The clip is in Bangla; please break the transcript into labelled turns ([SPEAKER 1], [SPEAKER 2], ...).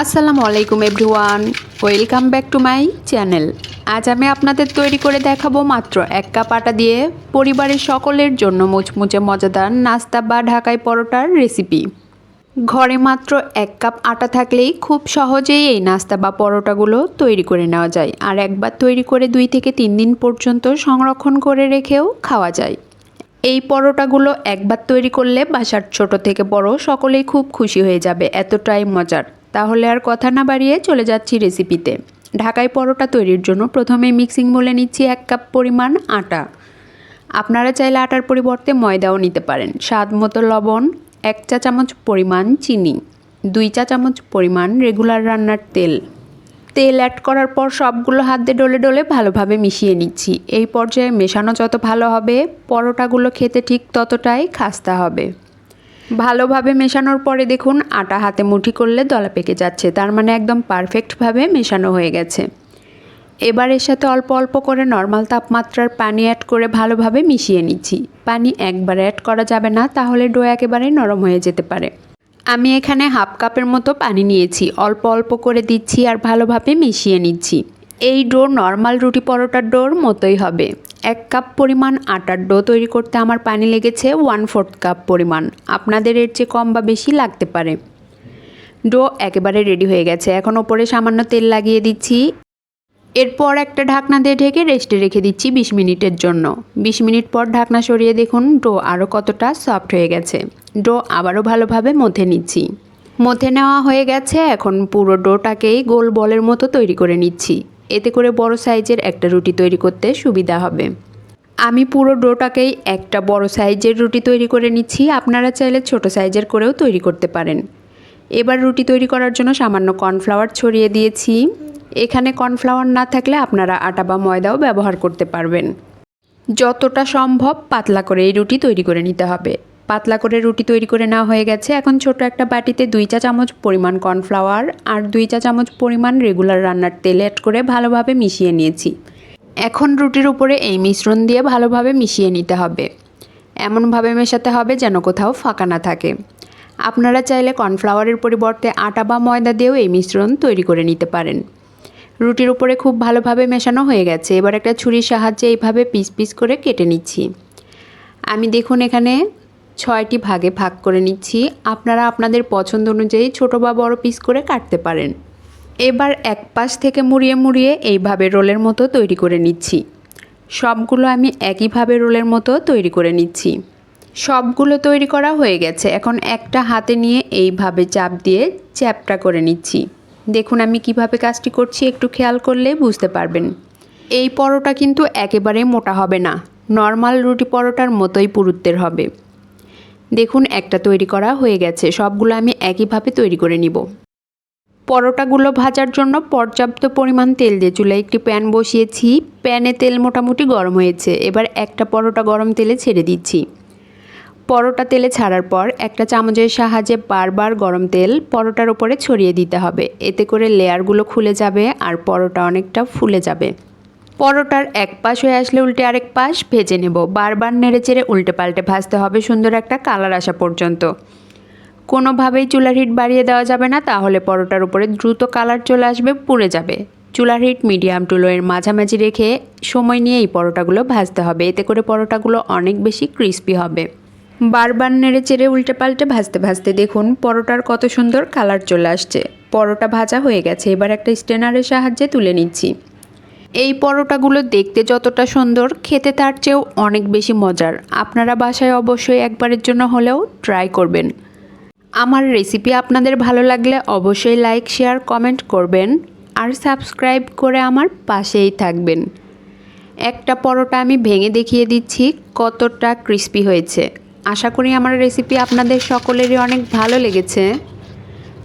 [SPEAKER 1] আসসালামু আলাইকুম everyone. Welcome back to my channel. আজ আমি আপনাদের তৈরি করে দেখাবো মাত্র এক কাপ আটা দিয়ে পরিবারের সকলের জন্য মুচমুচে মজাদার নাস্তা বা ঢাকাই পরোটার রেসিপি। ঘরে মাত্র এক কাপ আটা থাকলেই খুব সহজেই এই নাস্তা বা পরোটাগুলো তৈরি করে নেওয়া যায় আর একবার তৈরি করে দুই থেকে তিন দিন পর্যন্ত সংরক্ষণ করে রেখেও খাওয়া যায়। এই পরোটাগুলো একবার তৈরি করলে বাসার ছোট থেকে বড় সকলেই খুব খুশি হয়ে যাবে, এতটাই মজার। তাহলে আর কথা না বাড়িয়ে চলে যাচ্ছি রেসিপিতে ঢাকাই পরোটা তৈরির জন্য প্রথমে মিক্সিং বলে নিচ্ছি এক কাপ পরিমাণ আটা। আপনারা চাইলে আটার পরিবর্তে ময়দাও নিতে পারেন। স্বাদ মতো লবণ, এক চা চামচ পরিমাণ চিনি, দুই চা চামচ পরিমাণ রেগুলার রান্নার তেল। তেল অ্যাড করার পর সবগুলো হাত দিয়ে ডলে ডলে ভালোভাবে মিশিয়ে নিচ্ছি। এই পর্যায়ে মেশানো যত ভালো হবে, পরোটাগুলো খেতে ঠিক ততটাই খাস্তা হবে। ভালোভাবে মেশানোর পরে দেখুন আটা হাতে মুঠি করলে দলা পেকে যাচ্ছে, তার মানে একদম পারফেক্টভাবে মেশানো হয়ে গেছে। এবার এর সাথে অল্প অল্প করে নর্মাল তাপমাত্রার পানি অ্যাড করে ভালোভাবে মিশিয়ে নিচ্ছি। পানি একবার অ্যাড করা যাবে না, তাহলে ডো একেবারে নরম হয়ে যেতে পারে। আমি এখানে হাফ কাপের মতো পানি নিয়েছি, অল্প অল্প করে দিচ্ছি আর ভালোভাবে মিশিয়ে নিচ্ছি। এই ডো নর্মাল রুটি পরোটার ডোর মতোই হবে। এক কাপ পরিমাণ আটার ডো তৈরি করতে আমার পানি লেগেছে ওয়ান ফোর্থ কাপ পরিমাণ। আপনাদের এর চেয়ে কম বা বেশি লাগতে পারে। ডো একেবারে রেডি হয়ে গেছে। এখন ওপরে সামান্য তেল লাগিয়ে দিচ্ছি। এরপর একটা ঢাকনা দিয়ে ঢেকে রেস্টে রেখে দিচ্ছি বিশ মিনিটের জন্য। বিশ মিনিট পর ঢাকনা সরিয়ে দেখুন ডো আরও কতটা সফট হয়ে গেছে। ডো আবারও ভালোভাবে মথে নিচ্ছি। মথে নেওয়া হয়ে গেছে। এখন পুরো ডোটাকেই গোল বলের মতো তৈরি করে নিচ্ছি। এতে করে বড় সাইজের একটা রুটি তৈরি করতে সুবিধা হবে। আমি পুরো ডোটাকেই একটা বড় সাইজের রুটি তৈরি করে নিচ্ছি। আপনারা চাইলে ছোট সাইজের করেও তৈরি করতে পারেন। এবার রুটি তৈরি করার জন্য সামান্য কর্নফ্লাওয়ার ছড়িয়ে দিয়েছি। এখানে কর্নফ্লাওয়ার না থাকলে আপনারা আটা বা ময়দাও ব্যবহার করতে পারবেন। যতটা সম্ভব পাতলা করে এই রুটি তৈরি করে নিতে হবে। পাতলা করে রুটি তৈরি করে নেওয়া হয়ে গেছে। এখন ছোট একটা বাটিতে দুই চা চামচ পরিমাণ কর্নফ্লাওয়ার আর দুই চা চামচ পরিমাণ রেগুলার রান্নার তেল অ্যাড করে ভালোভাবে মিশিয়ে নিয়েছি। এখন রুটির উপরে এই মিশ্রণ দিয়ে ভালোভাবে মিশিয়ে নিতে হবে। এমনভাবে মেশাতে হবে যেন কোথাও ফাঁকা না থাকে। আপনারা চাইলে কর্নফ্লাওয়ারের পরিবর্তে আটা বা ময়দা দিয়েও এই মিশ্রণ তৈরি করে নিতে পারেন। রুটির উপরে খুব ভালোভাবে মেশানো হয়ে গেছে। এবার একটা ছুরির সাহায্যে এইভাবে পিস পিস করে কেটে নিচ্ছি। আমি দেখুন এখানে ছয়টি ভাগে ভাগ করে নিচ্ছি। আপনারা আপনাদের পছন্দ অনুযায়ী ছোটো বা বড় পিস করে কাটতে পারেন। এবার এক পাশ থেকে মুড়িয়ে মুড়িয়ে এইভাবে রোলের মতো তৈরি করে নিচ্ছি। সবগুলো আমি একইভাবে রোলের মতো তৈরি করে নিচ্ছি। সবগুলো তৈরি করা হয়ে গেছে। এখন একটা হাতে নিয়ে এইভাবে চাপ দিয়ে চ্যাপটা করে নিচ্ছি। দেখুন আমি কীভাবে কাজটি করছি, একটু খেয়াল করলে বুঝতে পারবেন। এই পরোটা কিন্তু একেবারে মোটা হবে না। নর্মাল রুটি পরোটার মতোই পুরুত্বের হবে। দেখুন, একটা তৈরি করা হয়ে গেছে। সবগুলো আমি একইভাবে তৈরি করে নিব। পরোটাগুলো ভাজার জন্য পর্যাপ্ত পরিমাণ তেল দিয়ে চুলায় একটি প্যান বসিয়েছি। প্যানে তেল মোটামুটি গরম হয়েছে। এবার একটা পরোটা গরম তেলে ছেড়ে দিচ্ছি। পরোটা তেলে ছাড়ার পর একটা চামচের সাহায্যে বারবার গরম তেল পরোটার উপরে ছড়িয়ে দিতে হবে। এতে করে লেয়ারগুলো খুলে যাবে আর পরোটা অনেকটা ফুলে যাবে। পরোটার এক পাশ হয়ে আসলে উল্টে আরেক পাশ ভেজে নেব। বারবার নেড়ে চেড়ে উল্টে পাল্টে ভাজতে হবে সুন্দর একটা কালার আসা পর্যন্ত। কোনোভাবেই চুলার হিট বাড়িয়ে দেওয়া যাবে না, তাহলে পরোটার উপরে দ্রুত কালার চলে আসবে, পুড়ে যাবে। চুলার হিট মিডিয়াম টু লোয়ের মাঝামাঝি রেখে সময় নিয়ে এই পরোটাগুলো ভাজতে হবে। এতে করে পরোটাগুলো অনেক বেশি ক্রিস্পি হবে। বারবার নেড়ে চেড়ে উল্টে পাল্টে ভাজতে ভাজতে দেখুন পরোটার কত সুন্দর কালার চলে আসছে। পরোটা ভাজা হয়ে গেছে, এবার একটা স্টেনারের সাহায্যে তুলে নিচ্ছি। এই পরোটাগুলো দেখতে যতটা সুন্দর, খেতে তার চেয়েও অনেক বেশি মজার। আপনারা বাসায় অবশ্যই একবারের জন্য হলেও ট্রাই করবেন। আমার রেসিপি আপনাদের ভালো লাগলে অবশ্যই লাইক শেয়ার কমেন্ট করবেন আর সাবস্ক্রাইব করে আমার পাশেই থাকবেন। একটা পরোটা আমি ভেঙে দেখিয়ে দিচ্ছি, কতটা ক্রিস্পি হয়েছে। আশা করি আমার রেসিপি আপনাদের সকলেরই অনেক ভালো লেগেছে।